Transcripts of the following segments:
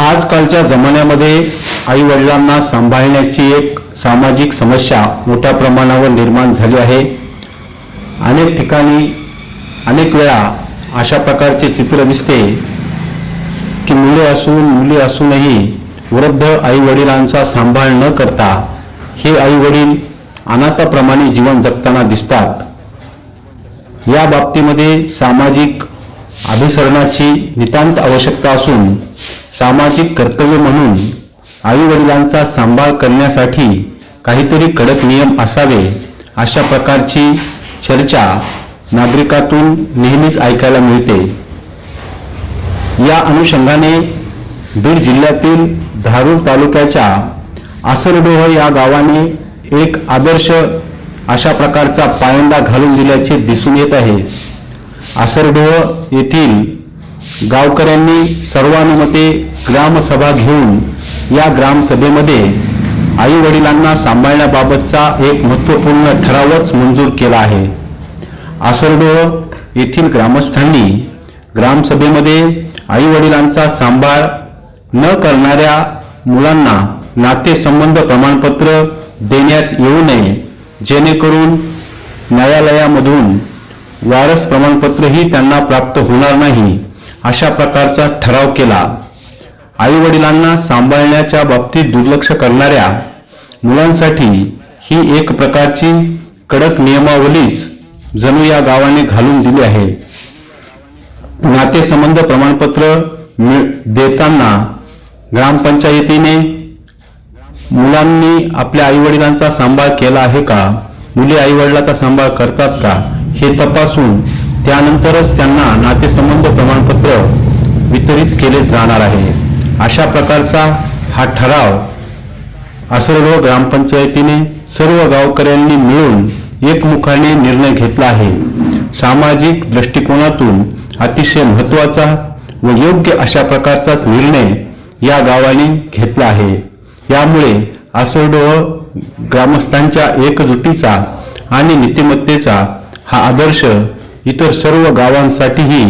आजकालच्या जमान्यामध्ये आई वडिलांना सांभाळण्याची एक सामाजिक समस्या मोठ्या प्रमाणावर निर्माण झाली आहे. अनेक ठिकाणी अनेक वेळा अशा प्रकारचे चित्र दिसते की मुले असून मुली असूनही वृद्ध आई वडिलांचा सांभाळ न करता हे आई वडील अनाथाप्रमाणे जीवन जगताना दिसतात. या बाबतीमध्ये सामाजिक अभिसरणाची नितांत आवश्यकता असून सामाजिक कर्तव्य म्हणून आई वडिलांचा सांभाळ करण्यासाठी काहीतरी कडक नियम असावे अशा प्रकारची चर्चा नागरिकातून नेहमीच ऐकायला मिळते. या अनुषंगाने बीड जिल्ह्यातील धारूर तालुक्याच्या आसरडोह या गावाने एक आदर्श अशा प्रकारचा पायंडा घालून दिल्याचे दिसून येत आहे. आसरडोह येथील गावकऱ्यांनी सर्वानुमते ग्रामसभा घेऊन या ग्रामसभेमध्ये आई वडिलांना सांभाळण्याबाबतचा एक महत्त्वपूर्ण ठरावच मंजूर केला आहे. आसरडोह येथील ग्रामस्थांनी ग्रामसभेमध्ये आई वडिलांचा सांभाळ न करणाऱ्या मुलांना नातेसंबंध प्रमाणपत्र देण्यात येऊ नये जेणेकरून न्यायालयामधून वारस प्रमाणपत्रही त्यांना प्राप्त होणार नाही. अशा प्रकारचा ठराव केला. आई वडिलांना सांभाळण्याच्या बाबतीत दुर्लक्ष करणाऱ्या मुलांसाठी ही एक प्रकारची कडक नियमावलीच जणू या गावाने घालून दिली आहे. नातेसंबंध प्रमाणपत्र मिळ- देताना ग्रामपंचायतीने मुलांनी आपल्या आईवडिलांचा सांभाळ केला आहे का? मुली आईवडिलाचा सांभाळ करतात का? हे तपासून त्यानंतरच त्यांना नातेसंबंध प्रमाणपत्र वितरित केले जाणार आहे. अशा प्रकारचा हा ठराव आसरडो ग्रामपंचायतीने सर्व गावकऱ्यांनी मिळून एकमुखाने निर्णय घेतला आहे. सामाजिक दृष्टिकोनातून अतिशय महत्त्वाचा व योग्य अशा प्रकारचाच निर्णय या गावाने घेतला आहे. यामुळे आसरडोह ग्रामस्थांच्या एकजुटीचा आणि नीतिमत्तेचा हा आदर्श इतर सर्व गावांसाठीही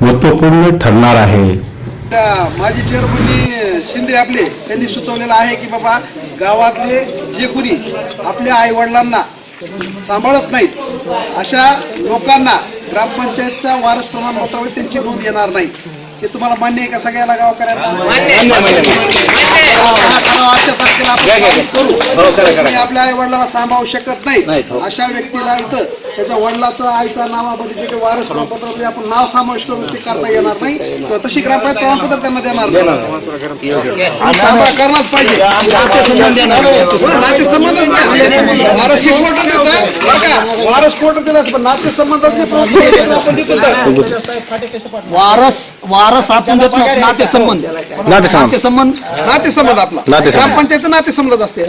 महत्त्वपूर्ण ठरणार आहे. त्या माजी चेअरमन शिंदे आपले त्यांनी सुचवलेलं आहे की बाबा गावातले जे कुणी आपल्या आई वडिलांना सांभाळत नाहीत अशा लोकांना ग्रामपंचायतच्या वारस प्रमाणपत्रावर त्यांची नोंद येणार नाही. हे तुम्हाला मान्य आहे का सगळ्याला गावकऱ्यांना? हा ठराव आजच्या तारखेला आपण पारित करू. आणि आपल्या आई वडिलांना सांभाळू शकत नाही. अशा व्यक्तीला इथं त्याच्या वडिलाचं आईच्या नावामध्ये जे काही वारस प्रमाणपत्रामध्ये आपण नाव समाविष्ट करू ते करता येणार नाही. तशी ग्रामपंचायत प्रमाणपत्र त्यांना देणार नाही. करणारच पाहिजे. हो, नातेसंबंधच नाही. वारस हे कोर्ट देतं वारस कोर्ट पण नातेसंबंधाचे प्रमाणपत्र तर. वारस वारस आपण देत नाही नातेसंबंध. नातेसंबंध. नातेसंबंध आपला. नातेसंबंध. ग्रामपंचायत नातेसंबंध असते